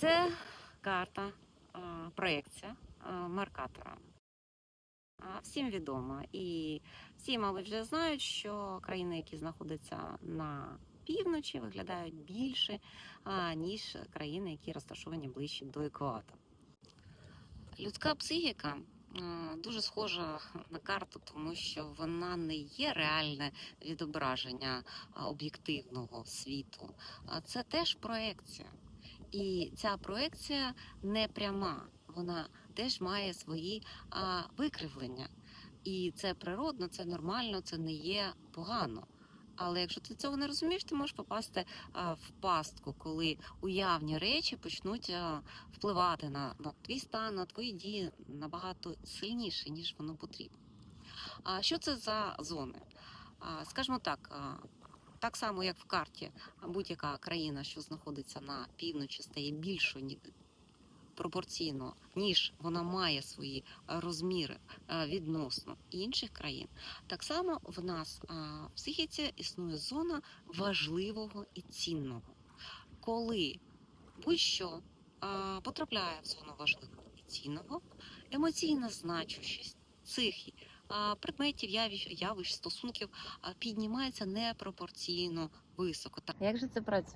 Це карта, а, проекція а, Меркатора. Всім відомо. І всі, мабуть, вже знають, що країни, які знаходяться на півночі, виглядають більше, ніж країни, які розташовані ближче до екватору. Людська психіка дуже схожа на карту, тому що вона не є реальне відображення об'єктивного світу, це теж проекція. І ця проекція не пряма, вона теж має свої а, викривлення. І це природно, це нормально, це не є погано. Але якщо ти цього не розумієш, ти можеш попасти а, в пастку, коли уявні речі почнуть а, впливати на, на твій стан, на твої дії набагато сильніше, ніж воно потрібно. А що це за зони? А, скажімо так, так само як в карті, будь-яка країна, що знаходиться на півночі, стає більшою пропорційно, ніж вона має свої е, розміри е, відносно інших країн. Так само в нас а, в психіці існує зона важливого і цінного. Коли будь-що потрапляє в зону важливого і цінного, емоційна значущість цих предметів, явищ, стосунків піднімається непропорційно високо. Як же це працює?